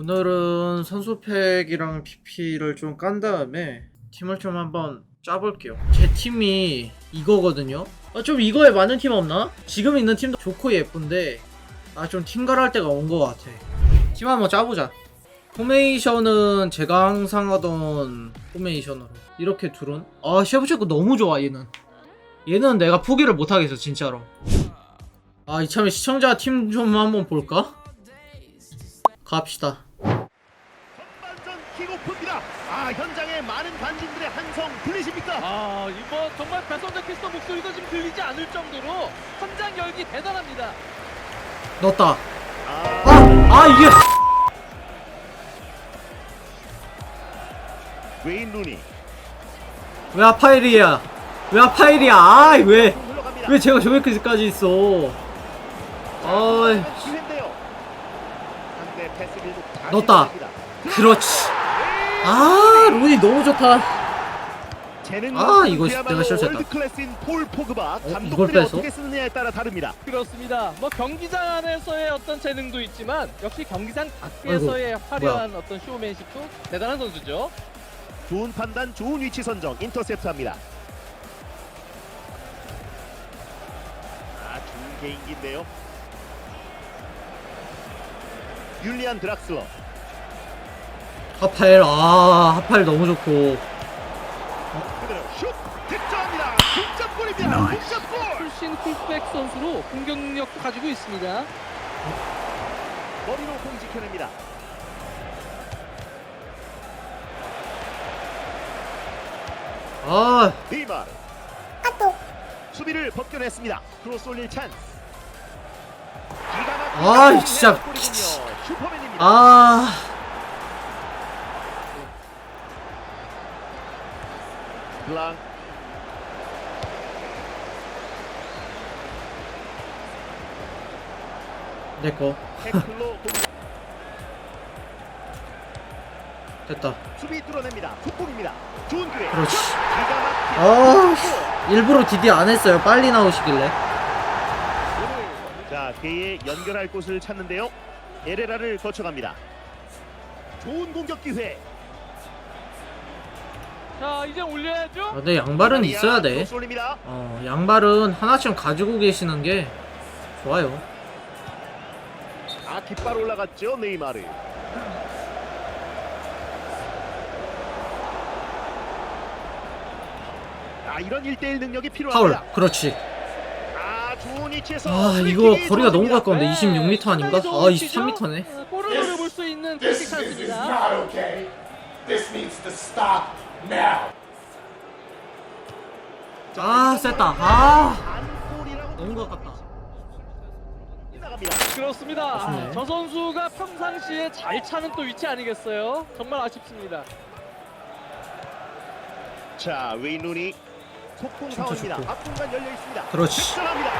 오늘은 선수팩이랑 PP를 좀 깐 다음에 팀을 좀 한번 짜볼게요. 제 팀이 이거거든요. 아, 좀 이거에 맞는 팀 없나? 지금 있는 팀도 좋고 예쁜데 아 좀 팀갈할 때가 온 것 같아. 팀 한번 짜보자. 포메이션은 제가 항상 하던 포메이션으로 이렇게 둘은 아 셰프체크 너무 좋아 얘는 얘는 내가 포기를 못하겠어 진짜로 아 이참에 시청자 팀 좀 한번 볼까? 갑시다 전반전 킥오프입니다. 아 현장에 많은 관중들의 한성 들리십니까? 아, 이거 정말 배선자 캐스터 목소리도 지금 들리지 않을 정도로 현장 열기 대단합니다. 넣었다 아, 아! 아 이게 웨인 루니 왜 아파일이야 왜 아파일이야 아이 왜 흘러갑니다. 왜 제가 저기까지 있어 아이 기회인데요. 상대 패스 길도 잘 넣었다. 그렇지 아 로이 너무 좋다 아, 이거 내가 실수했다. 폴 포그바 이걸 감독들이 뺐어? 어떻게 쓰느냐에 따라 다릅니다. 그렇습니다. 뭐 경기장 안에서의 어떤 재능도 있지만 역시 경기장 밖에서의 화려한 어떤 쇼맨십도 대단한 선수죠. 좋은 판단, 좋은 위치 선정, 인터셉트합니다. 아, 좋은 개인기인데요. 율리안 드락슬러 하파일 아 하파일 너무 좋고 그대로 슛 득점합니다. 동점골입니다. 동점골. 출신 풀백 선수로 공격력 가지고 있습니다. 머리로 공 지켜냅니다. 아 네이마르. 수비를 벗겨냈습니다. 크로스 올릴 찬스. 기가 막힌 아. 진짜. 골이군요. 슈퍼맨입니다. 아, 블랑 내거 태클로 공- 됐다 수비 뚫어냅니다. 속공입니다. 좋은 기회. 그렇지 기가 막힌 아 일부러 디디 안 했어요 빨리 나오시길래 자, 개의 연결할 곳을 찾는데요. 에레라를 거쳐갑니다. 좋은 공격 기회. 자, 이제 올려야죠. 아, 근데 양발은 있어야 돼. 어, 양발은 하나씩 가지고 계시는 게 좋아요. 아, 깃발 올라갔죠, 네이마르. 아, 이런 1대1 능력이 파울. 필요합니다. 그렇지. 아, 좋은 위치에서 아, 프리킥이 이거 거리가 너무. 가까운데 네, 26m 아닌가? 아, 좋은 위치죠? 23m네. 어, 골을 노려볼 수 있는 프리킥 This is 찬스입니다. not okay. This needs to stop now. 아, 셌다. 아, 너무 가깝다. 그렇습니다. 아쉽네. 아, 저 선수가 평상시에 잘 차는 또 위치 아니겠어요? 정말 아쉽습니다. 자, 루니 속공 진짜 상황입니다. 좋고. 앞공간 열려 있습니다. 그렇지. 득점합니다.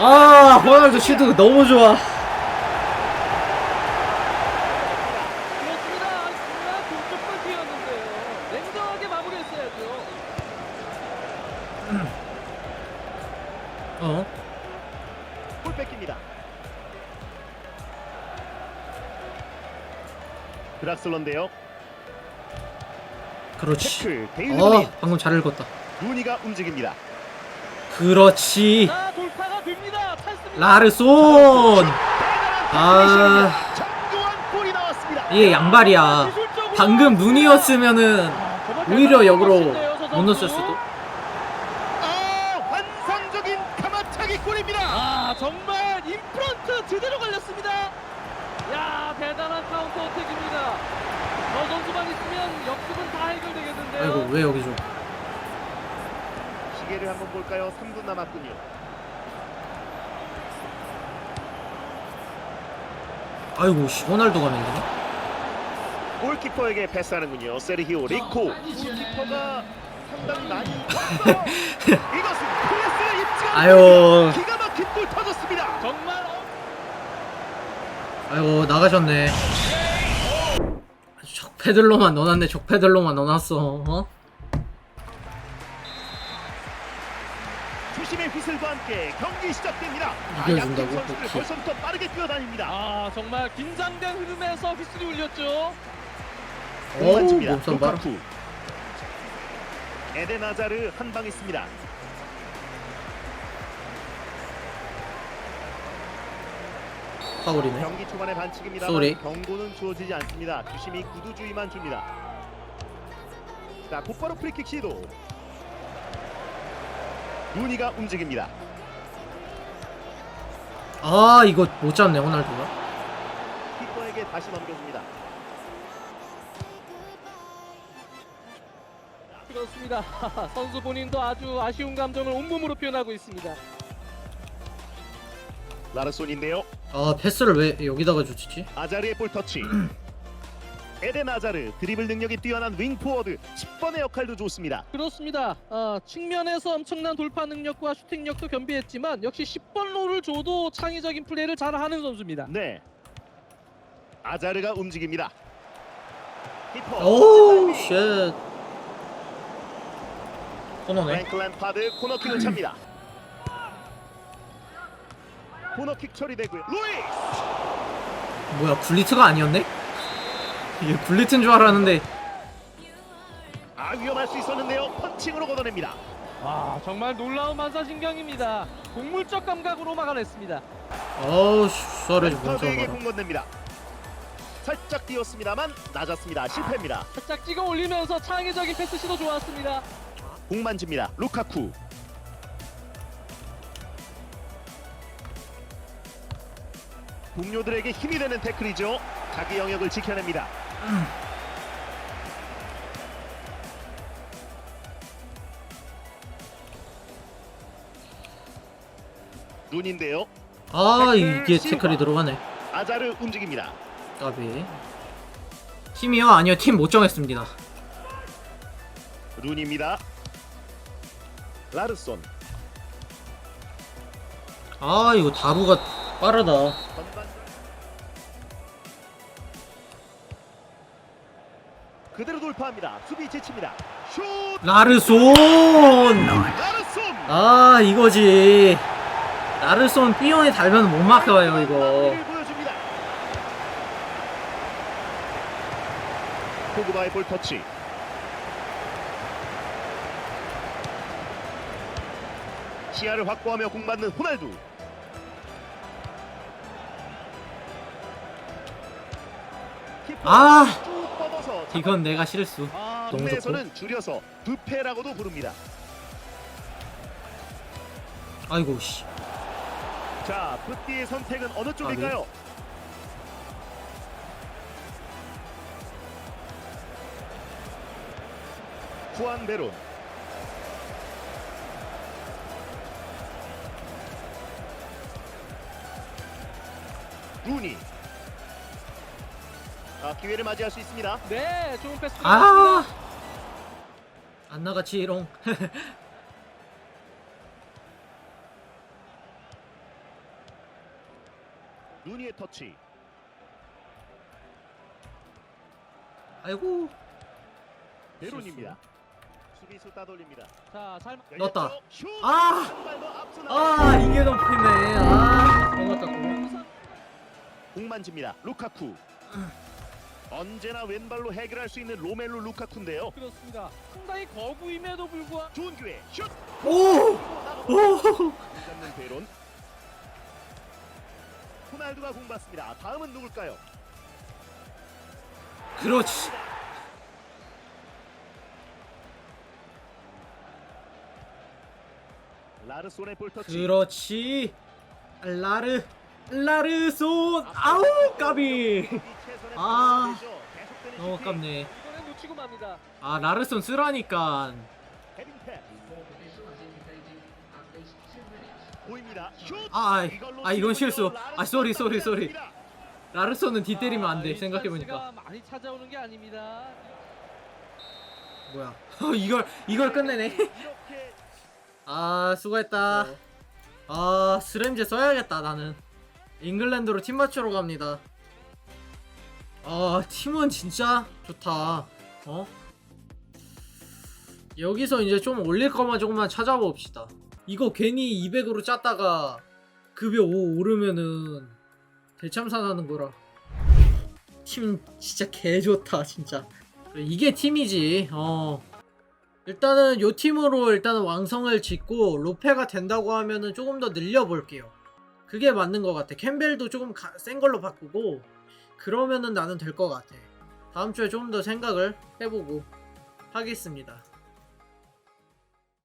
아, 호날두 슈트 너무 좋아. 그렇습니다. 정말 동쪽골 피었는데요. 냉정하게 마무리했 어, 골 뺏깁니다. 드락슬런데요. 그렇지. 태클 데일리 루니. 어, 방금 잘 읽었다. 루니가 움직입니다. 그렇지. 자, 돌파가 됩니다. 찬스입니다. 라르손. 아, 아. 이게 양발이야. 방금 눈이었으면은 아, 오히려 역으로 못 넣었을. 수도. 아, 환상적인 가마차기 골입니다. 아 정말 인프런트 제대로 걸렸습니다. 야 대단한 카운터 어택입니다. 저 선수만 있으면 역습은 다 해결되겠는데요. 아이고, 왜 여기 좀. 시계를 한번 볼까요? 3분 남았군요. 아이고, 씨, 호날두가 밀리네. 골키퍼에게 패스하는군요. 세르히오 리코. 골키퍼가 상당히 많이 이것은 클래스의 입지가 아유. 기가 막힌 골 터졌습니다. 정말 어- 아이고 나가셨네. 적패들로만 넣어놨네. 적패들로만 넣어놨어. 어? 주심의 휘슬과 함께 경기 시작됩니다. 아, 이겨준다고? 양팀 선수들 오케이. 벌써부터 빠르게 뛰어다닙니다. 아 정말 긴장된 흐름에서 휘슬이 울렸죠. 오 공만집니다. 몸싸움 봐라 루카쿠. 에덴 아자르 한 방 있습니다. 파울이네 경기 초반의 반칙입니다. 쏘리. 경고는 주어지지 않습니다. 주심이 구두 주의만 줍니다. 자, 곧바로 프리킥 시도. 루니가 움직입니다. 아 이거 못 잡네 호날두가 키퍼에게 다시 넘겨줍니다. 그렇습니다. 선수 본인도 아주 아쉬운 감정을 온몸으로 표현하고 있습니다. 라르손인데요. 아 패스를 왜 여기다가 주지? 아자르의 볼 터치. 에덴 아자르 드리블 능력이 뛰어난 윙 포워드 10번의 역할도 좋습니다. 그렇습니다. 어, 측면에서 엄청난 돌파 능력과 슈팅력도 겸비했지만 역시 10번 롤을 줘도 창의적인 플레이를 잘하는 선수입니다. 네. 아자르가 움직입니다. 칠라이비. 쉣 코너네 프랭크 램파드 코너킥을 찹니다. 코너킥 처리되고요. 루이스 뭐야 굴리트가 아니었네? 이게 굴리트인 줄 알았는데 아 위험할 수 있었는데요. 펀칭으로 걷어냅니다. 와 정말 놀라운 반사신경입니다. 동물적 감각으로 막아냈습니다. 어우 몸싸움 램파드에게 봐라 공 건넵니다. 살짝 뛰었습니다만 낮았습니다. 실패입니다. 살짝 찍어 올리면서 창의적인 패스 시도 좋았습니다. 공 만집니다. 루카쿠. 동료들에게 힘이 되는 태클이죠. 자기 영역을 지켜냅니다. 눈인데요. 아 이게. 태클이 들어가네 아자르 움직입니다. 까비 팀이요? 아니요 팀 못 정했습니다 눈입니다. 라르손. 아 이거 다루가 빠르다 전반 그대로 돌파합니다. 수비 제칩니다. 슛! 라르손 라르손! 아 이거지 라르손 삐용에 달면 못 막혀요 이거 마무리를 보여줍니다. 포그바의 볼 터치. 시야를 확보하며 공 받는 호날두. 키퍼 아 이건 내가 실수 아, 너무 동네에서는 줄여서 부페라고도 부릅니다. 아이고 씨 자, 푸띠의 선택은 어느 쪽일까요? 후안 베론 루니 아, 기회를 맞이할 수 있습니다. 네, 좋은 패스. 아! 안 나가지롱 루니의 터치. 아이고 베론입니다. 수비수 따돌립니다. 자, 잘 넣었다. 아! 아 이게 넘기네 아 그런 것 같고 공 만 집니다. 루카쿠. 언제나 왼발로 해결할 수 있는 로멜로 루카쿠인데요. 그렇습니다. 상당히 거구임에도 불구하고 좋은 기회. 슛! 오! 오! 잡는 베론. 호날두가 공 받습니다. 다음은 누굴까요? 그렇지 라르손의 볼 터치. 그렇지 라르 라르손 아우 까비. 아, 너무 아깝네. 아 라르손 쓰라니까! 아, 아, 아, 이건 실수. 아, 쏘리, 쏘리, 쏘리. 라르손은 뒤 때리면 안 아, 돼 생각해보니까. 찬스가 많이 찾아오는 게 아닙니다. 뭐야. 이걸 이걸 끝내네. 아 수고했다. 아 스램제 써야겠다 나는 잉글랜드로 팀 맞추러 갑니다. 아 팀은 진짜 좋다. 어? 여기서 이제 좀 올릴 거만 조금만 찾아봅시다. 이거 괜히 200으로 짰다가 급여 5 오르면은 대참사 나는 거라. 팀 진짜 개 좋다 진짜. 이게 팀이지 어. 일단은 요 팀으로 일단은 왕성을 짓고 로페가 된다고 하면은 조금 더 늘려 볼게요 그게 맞는 것 같아. 캠벨도 조금 가- 센 걸로 바꾸고 그러면은 나는 될 것 같아. 다음 주에 조금 더 생각을 해보고 하겠습니다